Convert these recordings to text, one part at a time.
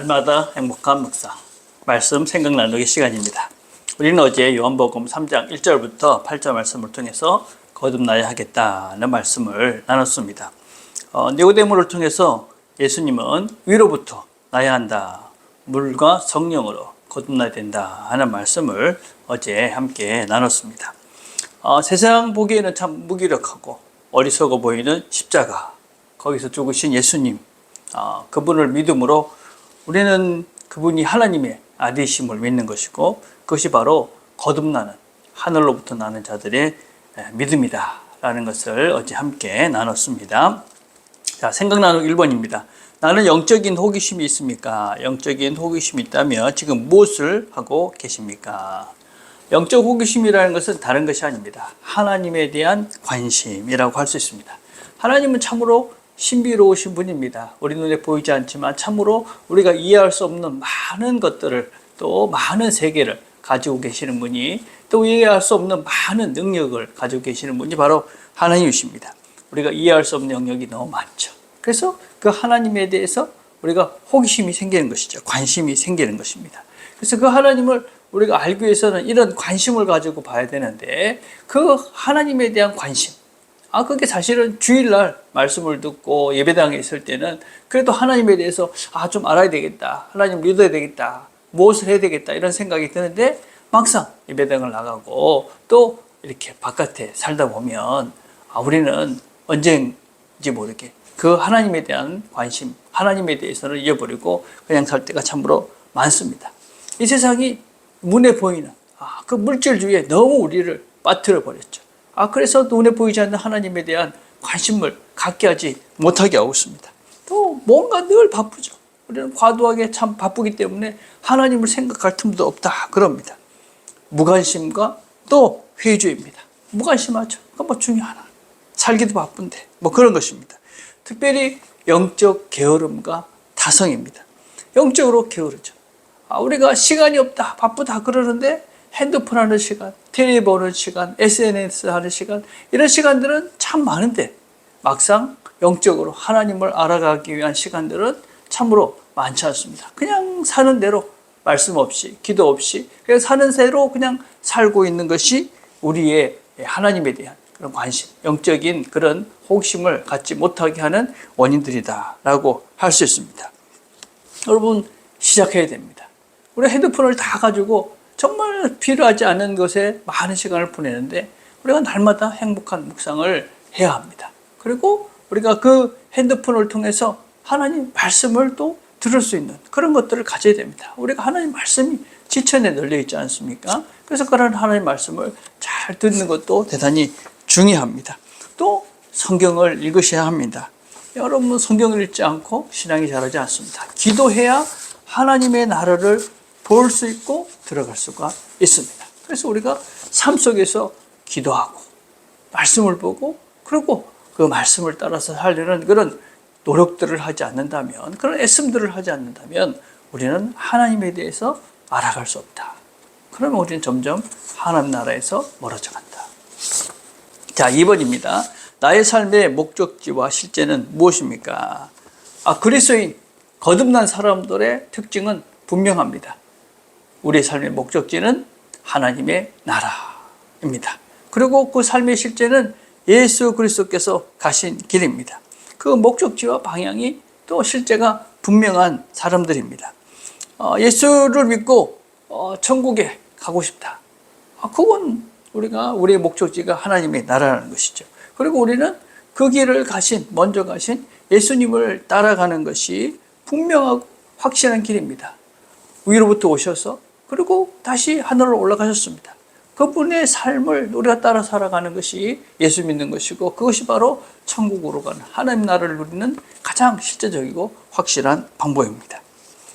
날마다 행복한 묵상 말씀 생각 나누기 시간입니다. 우리는 어제 요한복음 3장 1절부터 8절 말씀을 통해서 거듭나야 하겠다는 말씀을 나눴습니다. 어, 니고데모를 통해서 예수님은 위로부터 나야 한다. 물과 성령으로 거듭나야 된다 하는 말씀을 어제 함께 나눴습니다. 어, 세상 보기에는 참 무기력하고 어리석어 보이는 십자가 거기서 죽으신 예수님 어, 그분을 믿음으로 우리는 그분이 하나님의 아들이심을 믿는 것이고 그것이 바로 거듭나는 하늘로부터 나는 자들의 에, 믿음이다 라는 것을 어제 함께 나눴습니다. 자, 생각 나누 1번입니다. 나는 영적인 호기심이 있습니까? 영적인 호기심이 있다면 지금 무엇을 하고 계십니까? 영적 호기심이라는 것은 다른 것이 아닙니다. 하나님에 대한 관심이라고 할 수 있습니다. 하나님은 참으로 신비로우신 분입니다. 우리 눈에 보이지 않지만 참으로 우리가 이해할 수 없는 많은 것들을 또 많은 세계를 가지고 계시는 분이 또 이해할 수 없는 많은 능력을 가지고 계시는 분이 바로 하나님이십니다. 우리가 이해할 수 없는 영역이 너무 많죠. 그래서 그 하나님에 대해서 우리가 호기심이 생기는 것이죠. 관심이 생기는 것입니다. 그래서 그 하나님을 우리가 알기 위해서는 이런 관심을 가지고 봐야 되는데 그 하나님에 대한 관심, 아, 그게 사실은 주일날 말씀을 듣고 예배당에 있을 때는 그래도 하나님에 대해서 아, 좀 알아야 되겠다. 하나님 믿어야 되겠다. 무엇을 해야 되겠다. 이런 생각이 드는데 막상 예배당을 나가고 또 이렇게 바깥에 살다 보면 아, 우리는 언제인지 모르게 그 하나님에 대한 관심, 하나님에 대해서는 잊어버리고 그냥 살 때가 참으로 많습니다. 이 세상이 눈에 보이는 아, 그 물질주의에 너무 우리를 빠뜨려 버렸죠. 아, 그래서 눈에 보이지 않는 하나님에 대한 관심을 갖게 하지 못하게 하고 있습니다. 또 뭔가 늘 바쁘죠. 우리는 과도하게 참 바쁘기 때문에 하나님을 생각할 틈도 없다. 그럽니다. 무관심과 또 회의주의입니다. 무관심하죠. 그건 뭐 중요하나. 살기도 바쁜데. 뭐 그런 것입니다. 특별히 영적 게으름과 다성입니다. 영적으로 게으르죠. 아, 우리가 시간이 없다, 바쁘다 그러는데 핸드폰 하는 시간, 텔레비 보는 시간, SNS 하는 시간, 이런 시간들은 참 많은데 막상 영적으로 하나님을 알아가기 위한 시간들은 참으로 많지 않습니다. 그냥 사는 대로 말씀 없이, 기도 없이, 그냥 사는 대로 그냥 살고 있는 것이 우리의 하나님에 대한 그런 관심, 영적인 그런 호기심을 갖지 못하게 하는 원인들이다라고 할 수 있습니다. 여러분, 시작해야 됩니다. 우리 핸드폰을 다 가지고 정말 필요하지 않은 것에 많은 시간을 보내는데 우리가 날마다 행복한 묵상을 해야 합니다. 그리고 우리가 그 핸드폰을 통해서 하나님 말씀을 또 들을 수 있는 그런 것들을 가져야 됩니다. 우리가 하나님 말씀이 지천에 널려 있지 않습니까? 그래서 그런 하나님 말씀을 잘 듣는 것도 대단히 중요합니다. 또 성경을 읽으셔야 합니다. 여러분 성경을 읽지 않고 신앙이 자라지 않습니다. 기도해야 하나님의 나라를 볼 수 있고 들어갈 수가 있습니다. 그래서 우리가 삶 속에서 기도하고 말씀을 보고 그리고 그 말씀을 따라서 살려는 그런 노력들을 하지 않는다면 그런 애씀들을 하지 않는다면 우리는 하나님에 대해서 알아갈 수 없다. 그러면 우리는 점점 하나님 나라에서 멀어져 간다. 자, 2번입니다. 나의 삶의 목적지와 실제는 무엇입니까? 아, 그리스도인 거듭난 사람들의 특징은 분명합니다. 우리의 삶의 목적지는 하나님의 나라입니다. 그리고 그 삶의 실제는 예수 그리스도께서 가신 길입니다. 그 목적지와 방향이 또 실제가 분명한 사람들입니다. 어, 예수를 믿고 어, 천국에 가고 싶다. 아, 그건 우리가 우리의 목적지가 하나님의 나라라는 것이죠. 그리고 우리는 그 길을 가신 먼저 가신 예수님을 따라가는 것이 분명하고 확실한 길입니다. 위로부터 오셔서 그리고 다시 하늘로 올라가셨습니다. 그분의 삶을 우리가 따라 살아가는 것이 예수 믿는 것이고 그것이 바로 천국으로 가는 하나님 나라를 누리는 가장 실제적이고 확실한 방법입니다.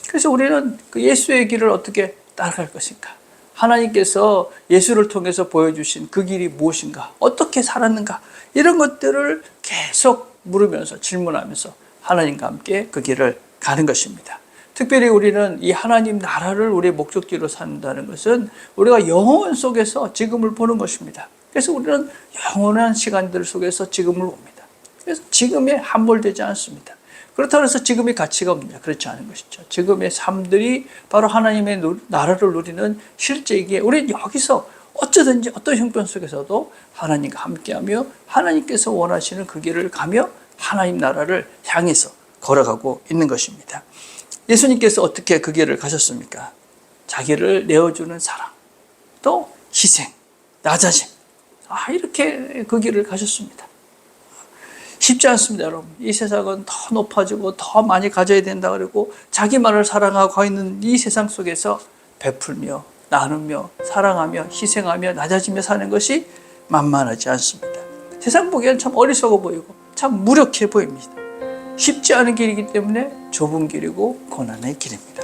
그래서 우리는 그 예수의 길을 어떻게 따라갈 것인가? 하나님께서 예수를 통해서 보여주신 그 길이 무엇인가? 어떻게 살았는가? 이런 것들을 계속 물으면서 질문하면서 하나님과 함께 그 길을 가는 것입니다. 특별히 우리는 이 하나님 나라를 우리의 목적지로 산다는 것은 우리가 영혼 속에서 지금을 보는 것입니다. 그래서 우리는 영원한 시간들 속에서 지금을 봅니다. 그래서 지금에 함몰되지 않습니다. 그렇다고 해서 지금의 가치가 없느냐? 그렇지 않은 것이죠. 지금의 삶들이 바로 하나님의 누- 나라를 누리는 실제이기에 우리는 여기서 어쩌든지 어떤 형편 속에서도 하나님과 함께하며 하나님께서 원하시는 그 길을 가며 하나님 나라를 향해서 걸어가고 있는 것입니다. 예수님께서 어떻게 그 길을 가셨습니까? 자기를 내어주는 사랑, 또 희생, 낮아짐. 아, 이렇게 그 길을 가셨습니다. 쉽지 않습니다, 여러분. 이 세상은 더 높아지고 더 많이 가져야 된다 그러고 자기만을 사랑하고 있는 이 세상 속에서 베풀며 나누며 사랑하며 희생하며 낮아지며 사는 것이 만만하지 않습니다. 세상 보기엔 참 어리석어 보이고 참 무력해 보입니다. 쉽지 않은 길이기 때문에 좁은 길이고 고난의 길입니다.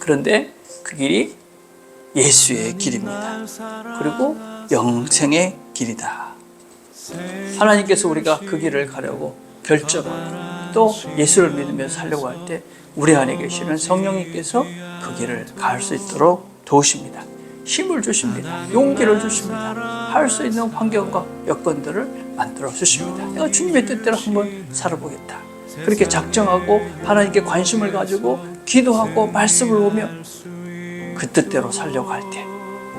그런데 그 길이 예수의 길입니다. 그리고 영생의 길이다. 하나님께서 우리가 그 길을 가려고 결정하고 또 예수를 믿으며 살려고 할 때 우리 안에 계시는 성령님께서 그 길을 갈 수 있도록 도우십니다. 힘을 주십니다. 용기를 주십니다. 할 수 있는 환경과 여건들을 만들어 주십니다. 내가 주님의 뜻대로 한번 살아보겠다. 그렇게 작정하고 하나님께 관심을 가지고 기도하고 말씀을 보며 그 뜻대로 살려고 할 때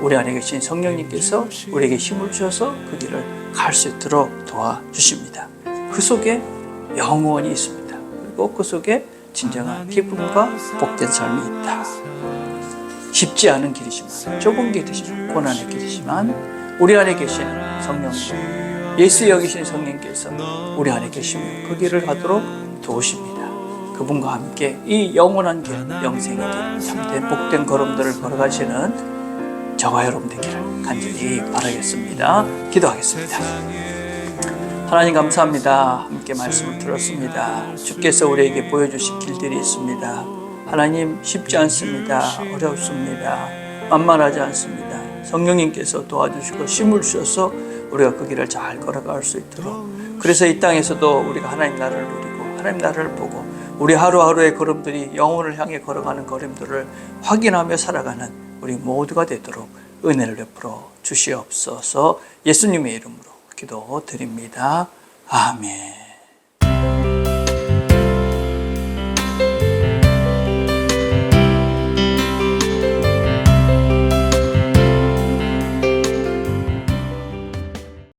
우리 안에 계신 성령님께서 우리에게 힘을 주셔서 그 길을 갈 수 있도록 도와주십니다. 그 속에 영원이 있습니다. 그리고 그 속에 진정한 기쁨과 복된 삶이 있다. 쉽지 않은 길이지만 좁은 길이지만 고난의 길이지만 우리 안에 계신 성령님 예수 여기신 성령께서 우리 안에 계시며 그 길을 가도록 도우십니다. 그분과 함께 이 영원한 길, 영생의 길, 참된 복된 걸음들을 걸어가시는 저와 여러분 되기를 간절히 바라겠습니다. 기도하겠습니다. 하나님 감사합니다. 함께 말씀을 들었습니다. 주께서 우리에게 보여주신 길들이 있습니다. 하나님 쉽지 않습니다. 어렵습니다. 만만하지 않습니다. 성령님께서 도와주시고 힘을 주셔서 우리가 그 길을 잘 걸어갈 수 있도록 그래서 이 땅에서도 우리가 하나님 나라를 누리고 하나님 나라를 보고 우리 하루하루의 걸음들이 영혼을 향해 걸어가는 걸음들을 확인하며 살아가는 우리 모두가 되도록 은혜를 베풀어 주시옵소서 예수님의 이름으로 기도드립니다. 아멘.